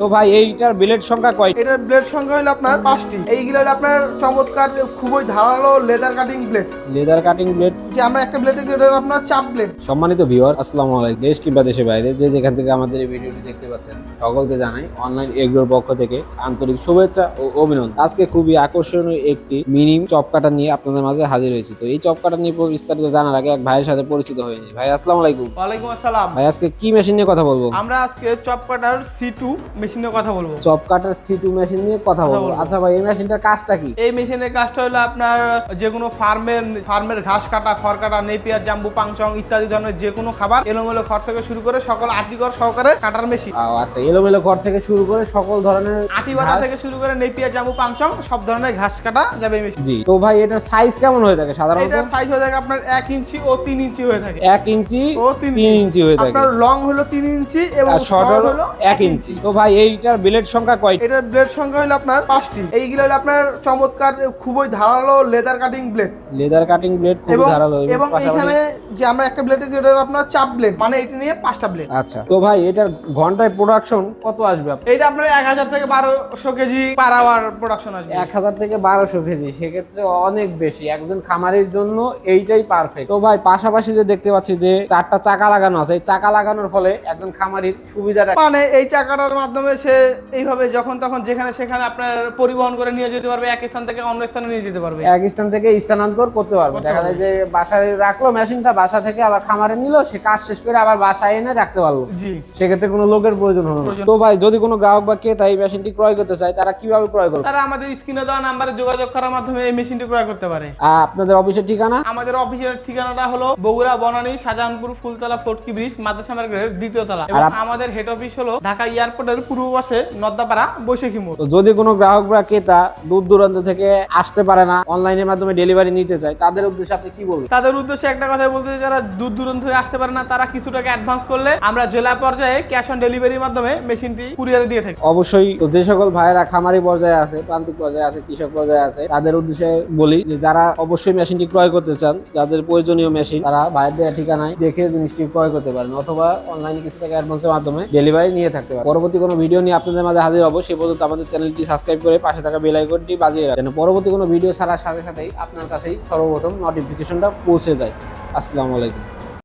তো ভাই এইটার ব্লেড সংখ্যা কয়টা এটার ব্লেড সংখ্যা হলো আপনার পাঁচটি। এইগুলো হলো আপনার চমৎকার খুবই ধারালো leather cutting blade leather cutting blade যে আমরা একটা ব্লেডে এটা আপনার চাপ ব্লেড সম্মানিত ভিউয়ার আসসালামু আলাইকুম। দেশ কিংবা দেশের বাইরে যে যেখান থেকে আমাদের এই ভিডিওটি দেখতে পাচ্ছেন সকলকে জানাই অনলাইন এগ্রোর পক্ষ থেকে আন্তরিক শুভেচ্ছা ও অভিনন্দন। আজকে খুবই আকর্ষণীয় একটি মিনি চপ কাটা নিয়ে আপনাদের মাঝে হাজির হয়েছি। তো এই চপ কাটা নিয়ে বিস্তারিত জানার আগে এক ভাইয়ের সাথে পরিচিত হয়ে নিই। ভাই আসসালামু আলাইকুম। ওয়ালাইকুম আসসালাম। ভাই আজকে কি মেশিন নিয়ে কথা বলব? আমরা আজকে চপ কাটার সি টু মেশিনের কথা বলব। চপ কাটার সিটু মেশিন নিয়ে কথা বলব। আচ্ছা ভাই এই মেশিনটার কাজটা কি? এই মেশিনের কাজটা হলো আপনার যে কোনো ফার্মের ফার্মের ঘাস কাটা খড় কাটা নেপিয়ার জাম্বু পাংচং ইত্যাদি ধরনের যে কোনো খাবার এলোমেলো খড় থেকে শুরু করে সকল আটিকর সহকারে কাটার মেশিন আচ্ছা এলোমেলো ঘর থেকে শুরু করে সকল ধরনের আটি বাটা থেকে শুরু করে নেপিয়ার জাম্বু পাংচং সব ধরনের ঘাস কাটা যাবে এই মেশিন জি তো ভাই এটার সাইজ কেমন হয়ে থাকে সাধারণত? এটার সাইজ হয়ে থাকে আপনার এক ইঞ্চি ও তিন ইঞ্চি হয়ে থাকে। এক ইঞ্চি ও তিন ইঞ্চি। হয়ে থাকে। আপনার লং হলো তিন ইঞ্চি এবং শর্ট শর্ট হলো এক ইঞ্চি। তো ভাই এইটার ব্লেড সংখ্যা কয়টা? এটার ব্লেড সংখ্যা হলো আপনার পাঁচটি। এইগুলো হলো আপনার চমৎকার খুবই ধারালো leather cutting blade leather cutting blade খুব ধারালো এবং এখানে যে আমরা একটা ব্লেড এটা আপনার চাপ ব্লেড মানে এটা নিয়ে পাঁচটা ব্লেড আচ্ছা তো ভাই এটার ঘন্টায় প্রোডাকশন কত আসবে? এইটা আপনার এক হাজার থেকে বারোশো কেজি পার আওয়ার প্রোডাকশন আসবে। এক হাজার থেকে বারোশো কেজি সেক্ষেত্রে অনেক বেশি একজন খামারের জন্য এইটাই পারফেক্ট তো ভাই পাশাপাশি যে দেখতে পাচ্ছি যে চারটা চাকা লাগানো আছে এই চাকা লাগানোর ফলে একজন খামারির সুবিধাটা মানে এই চাকাটার মাধ্যমে সে এইভাবে যখন তখন যেখানে সেখানে আপনার পরিবহন করে নিয়ে যেতে পারবে এক স্থান থেকে অন্য স্থানে নিয়ে যেতে পারবে। এক স্থান থেকে স্থানান্তর করতে পারবে। দেখা যায় যে বাসায় রাখল মেশিনটা বাসা থেকে আবার খামারে নিল সে কাজ শেষ করে আবার বাসায় এনে রাখতে পারল। জি। সেক্ষেত্রে কোনো লোকের প্রয়োজন হলো তো ভাই যদি কোনো গ্রাহক বা ক্রেতা এই মেশিনটি ক্রয় করতে চায় তারা কীভাবে ক্রয় করবে? তারা আমাদের স্ক্রিনে দেওয়া নাম্বারে যোগাযোগ করার মাধ্যমে এই মেশিনটি ক্রয় করতে পারে। আহ, আপনাদের অফিসের ঠিকানা? আমাদের অফিসের ঠিকানাটা হলো বগুড়া বনানী শাহজাহানপুর ফুলতলা ফোর্টকি ব্রিজ মাদ্রাসা মার্কেটের দ্বিতীয় তলা। এবং আমাদের হেড অফিস হলো ঢাকা এয়ারপোর্টের পূর্ব পাশে নদ্দাপাড়া বৈশাখী মোড়। যদি কোনো গ্রাহক বা ক্রেতা দূর দূরান্ত থেকে আসতে পারে না অনলাইনের মাধ্যমে ডেলিভারি নিতে চায় তাদের উদ্দেশ্যে আপনি কি বলবেন? তাদের উদ্দেশ্যে একটা কথা বলতে যারা দূর দূরান্ত থেকে আসতে পারে না তারা কিছু টাকা অ্যাডভান্স করলে আমরা জেলা পর্যায়ে ক্যাশ অন ডেলিভারির মাধ্যমে মেশিনটি কুরিয়ারে দিয়ে থাকি। অবশ্যই তো যে সকল ভাইয়েরা খামারি পর্যায়ে আছে প্রান্তিক পর্যায়ে আছে কৃষক পর্যায়ে আছে তাদের উদ্দেশ্যে বলি যে যারা অবশ্যই মেশিনটি ক্রয় করতে চান যাদের প্রয়োজনীয় মেশিন তারা ভাইয়ের দেওয়া ঠিকানায় দেখে জিনিসটি ক্রয় করতে পারেন অথবা অনলাইনে কিছু টাকা অ্যাডভান্সের মাধ্যমে ডেলিভারি নিয়ে থাকতে পারেন। পরবর্তী কোনো ভিডিও নিয়ে আপনাদের মাঝে হাজির হব সেই পর্যন্ত আমাদের চ্যানেলটি সাবস্ক্রাইব করে পাশে থাকা বেল আইকনটি বাজিয়ে রাখেন। পরবর্তী কোনো ভিডিও ছাড়ার সাথে সাথেই আপনার কাছেই সর্বপ্রথম নোটিফিকেশনটা পৌঁছে যায়। আসসালামু আলাইকুম।